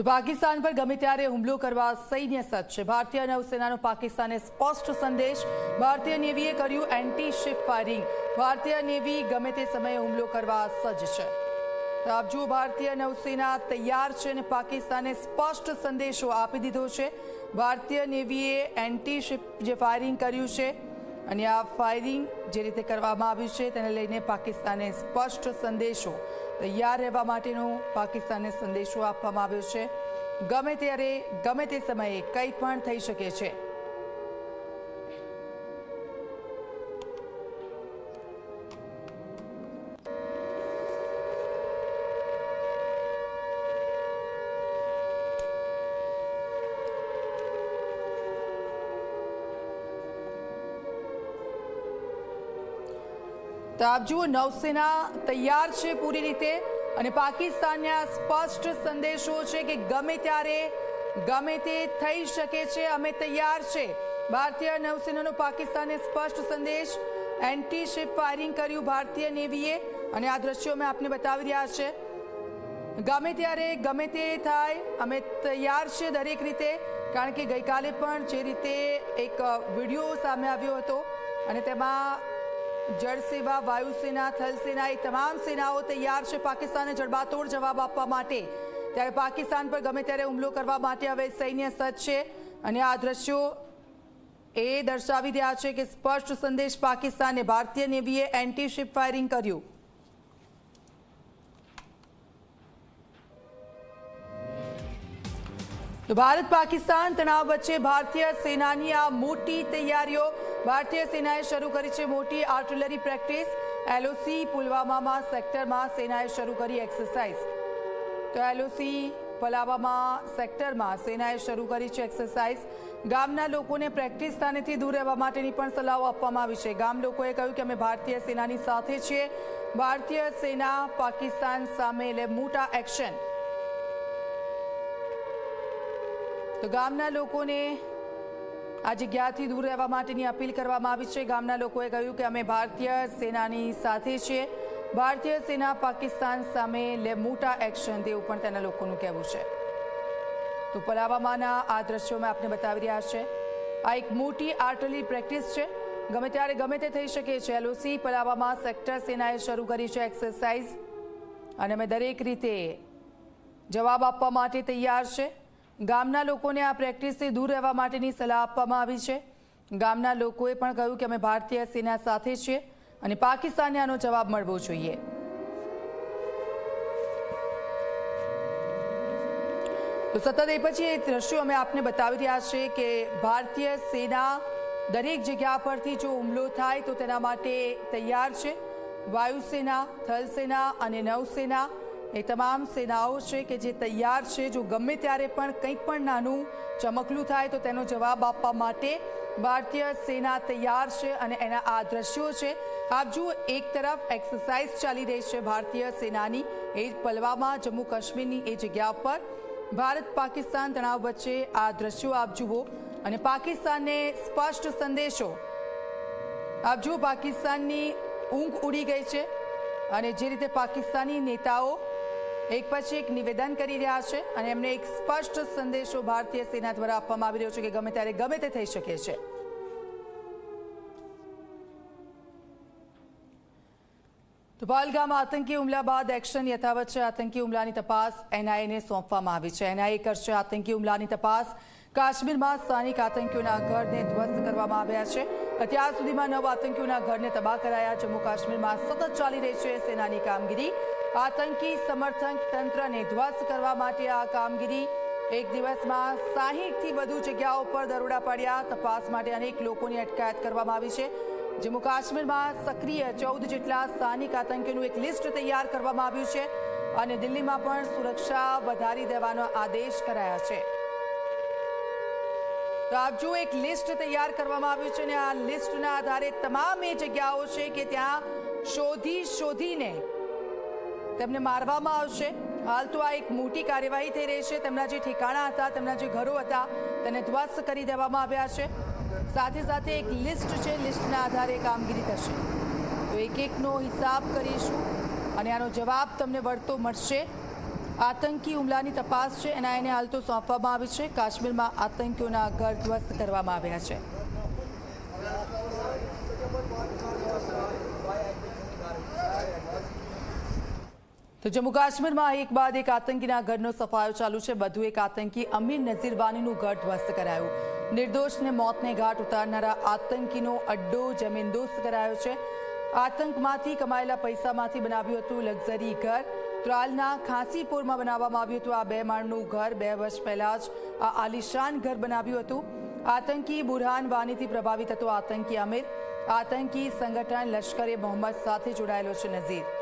તો પાકિસ્તાન પર ગમે ત્યારે હુમલો કરવા સૈન્ય સજ્જ છે. ભારતીય નૌસેનાનો પાકિસ્તાને સ્પષ્ટ સંદેશ ભારતીય નેવીએ કર્યું એન્ટી શિપ ફાયરિંગ ભારતીય નેવી ગમે તે સમયે હુમલો કરવા સજ્જ છે. તો આપ જુઓ, ભારતીય નૌસેના તૈયાર છે અને પાકિસ્તાને સ્પષ્ટ સંદેશો આપી દીધો છે. ભારતીય નેવીએ એન્ટી શિપ જે ફાયરિંગ કર્યું છે અને આ ફાયરિંગ જે રીતે કરવામાં આવ્યું છે તેને લઈને પાકિસ્તાને સ્પષ્ટ સંદેશો તૈયાર રહેવા માટેનો પાકિસ્તાનને સંદેશો આપવામાં આવ્યો છે. ગમે ત્યારે, ગમે તે સમયે કંઈ પણ થઈ શકે છે. તો આપ જુઓ, નૌસેના તૈયાર છે પૂરી રીતે અને પાકિસ્તાનને આ સ્પષ્ટ સંદેશો છે કે ગમે ત્યારે, ગમે તે થઈ શકે છે, અમે તૈયાર છે. ભારતીય નૌસેનાનો પાકિસ્તાને સ્પષ્ટ સંદેશ એન્ટી શિપ ફાયરિંગ કર્યું ભારતીય નેવીએ અને આ દ્રશ્યો અમે આપને બતાવી રહ્યા છે. ગમે ત્યારે, ગમે તે થાય, અમે તૈયાર છે દરેક રીતે. કારણ કે ગઈકાલે પણ જે રીતે એક વીડિયો સામે આવ્યો હતો અને તેમાં જળસેવા, વાયુસેના, થલસેના એ તમામ સેનાઓ તૈયાર છે પાકિસ્તાને જડબાતોડ જવાબ આપવા માટે. ત્યારે પાકિસ્તાન પર ગમે ત્યારે હુમલો કરવા માટે હવે સૈન્ય સજ્જ છે. અને આ દ્રશ્યો એ દર્શાવી રહ્યા છે કે સ્પષ્ટ સંદેશ પાકિસ્તાને ભારતીય નેવીએ એન્ટી શિપ ફાયરિંગ કર્યું. તો ભારત પાકિસ્તાન તણાવ વચ્ચે ભારતીય સેનાની આ મોટી તૈયારીઓ ભારતીય સેનાએ શરૂ કરી છે મોટી આર્ટિલરી પ્રેક્ટિસ. એલઓસી પુલવામામાં સેક્ટરમાં સેનાએ શરૂ કરી એક્સરસાઇઝ. તો એલઓસી પલાવામાં સેક્ટરમાં સેનાએ શરૂ કરી છે એક્સરસાઇઝ. ગામના લોકોને પ્રેક્ટિસ સ્થાનેથી દૂર રહેવા માટેની પણ સલાહો આપવામાં આવી છે. ગામ લોકોએ કહ્યું કે અમે ભારતીય સેનાની સાથે છીએ. ભારતીય સેના પાકિસ્તાન સામે લે મોટા એક્શન. તો ગામના લોકોને આ જગ્યાથી દૂર રહેવા માટેની અપીલ કરવામાં આવી છે, ગામના લોકોએ કહ્યું કે અમે ભારતીય સેનાની સાથે છીએ. ભારતીય સેના પાકિસ્તાન સામે લે મોટા એક્શન, તેવું પણ તેના લોકોનું કહેવું છે. તો પલાવામાના આ દ્રશ્યો મેં આપને બતાવી રહ્યા છે. આ એક મોટી આર્ટલી પ્રેક્ટિસ છે. ગમે ત્યારે ગમે તે થઈ શકે છે. એલઓસી પલાવામાં સેક્ટર સેનાએ શરૂ કરી છે એક્સરસાઇઝ. અને અમે દરેક રીતે જવાબ આપવા માટે તૈયાર છે. ગામના લોકોને આ પ્રેક્ટિસથી દૂર રહેવા માટેની સલાહ આપવામાં આવી છે. ગામના લોકોએ પણ કહ્યું કે અમે ભારતીય સેના સાથે છીએ અને પાકિસ્તાનને આનો જવાબ મળવો જોઈએ. તો સતત એ પછી એ દ્રશ્યો અમે આપને બતાવી રહ્યા છે કે ભારતીય સેના દરેક જગ્યા પરથી જો હુમલો થાય તો તેના માટે તૈયાર છે. વાયુસેના, થલસેના અને નૌસેના એ તમામ સેનાઓ છે કે જે તૈયાર છે, જો ગમે ત્યારે પણ કંઈક પણ નાનું ચમકલું થાય તો તેનો જવાબ આપવા માટે ભારતીય સેના તૈયાર છે અને એના આ દ્રશ્યો છે. આપ જુઓ, એક તરફ એક્સરસાઇઝ ચાલી રહી છે ભારતીય સેનાની એ પલવામાં જમ્મુ કાશ્મીરની એ જગ્યા પર. ભારત પાકિસ્તાન તણાવ વચ્ચે આ દ્રશ્યો આપ જુઓ અને પાકિસ્તાનને સ્પષ્ટ સંદેશો. આપ જુઓ, પાકિસ્તાનની ઊંઘ ઉડી ગઈ છે અને જે રીતે પાકિસ્તાની નેતાઓ એક પછી એક નિવેદન કરી રહ્યા છે અને એમને એક સ્પષ્ટ સંદેશો ભારતીય સેના દ્વારા આપવામાં આવી રહ્યો છે કે ગમે ત્યારે ગમે તે થઈ શકે છે. તો પહલગામમાં આતંકી હુમલા બાદ એક્શન યથાવત છે. આતંકી હુમલાની તપાસ એનઆઈને સોંપવામાં આવી છે. એનઆઈએ કરશે આતંકી હુમલાની તપાસ. કાશ્મીરમાં સ્થાનિક આતંકીઓના ઘરને ધ્વસ્ત કરવામાં આવ્યા છે. અત્યાર સુધીમાં નવ આતંકીઓના ઘરને તબાહ કરાયા. જમ્મુ કાશ્મીરમાં સતત ચાલી રહી છે સેનાની કામગીરી. આતંકી સમર્થક તંત્રને ધ્વસ્ત કરવા માટે આ કામગીરી એક દિવસમાં સાહીઠથી વધુ જગ્યાઓ પર દરોડા પડ્યા. તપાસ માટે અનેક લોકોની અટકાયત કરવામાં આવી છે. જમ્મુ કાશ્મીરમાં સક્રિય ચૌદ જેટલા સ્થાનિક આતંકીઓનું એક લિસ્ટ તૈયાર કરવામાં આવ્યું છે અને દિલ્હીમાં પણ સુરક્ષા વધારી દેવાનો આદેશ કરાયા છે. તો આપ જુઓ, એક લિસ્ટ તૈયાર કરવામાં આવ્યું છે અને આ લિસ્ટના આધારે તમામ એ જગ્યાઓ છે કે ત્યાં શોધી શોધીને તેમને મારવામાં આવશે. હાલ તો આ એક મોટી કાર્યવાહી થઈ રહી છે. તેમના જે ઠેકાણા હતા, તેમના જે ઘરો હતા, તેને ધ્વસ્ત કરી દેવામાં આવ્યા છે. સાથે સાથે એક લિસ્ટ છે, લિસ્ટના આધારે કામગીરી થશે. તો એક એકનો હિસાબ કરીશું અને આનો જવાબ તમને વળતો મળશે. આતંકી હુમલાની તપાસ છે. એનઆઈને હાલ તો સોંપવામાં આવી છે. કાશ્મીરમાં આતંકીઓના ઘર ધ્વસ્ત કરવામાં આવ્યા છે. તો જમ્મુ કાશ્મીરમાં એક બાદ એક આતંકીના ઘરનો સફાયો ચાલુ છે. વધુ એક આતંકી અમીર નઝીરવાનીનું ઘર ધ્વસ્ત કરાયું. નિર્દોષને મોતને ઘાટ ઉતારનારા આતંકીનો અડ્ડો જમીનદોસ્ત કરાયો છે. આતંકમાંથી કમાયેલા પૈસામાંથી બનાવ્યું હતું લક્ઝરી ઘર. ત્રાલના ખાંસીપુરમાં બનાવવામાં આવ્યું હતું આ બે માળનું ઘર. બે વર્ષ પહેલા જ આ આલિશાન ઘર બનાવ્યું હતું. આતંકી બુરહાન વાનીથી પ્રભાવિત હતો આતંકી અમીર. આતંકી સંગઠન લશ્કરે મોહમ્મદ સાથે જોડાયેલો છે નઝીર.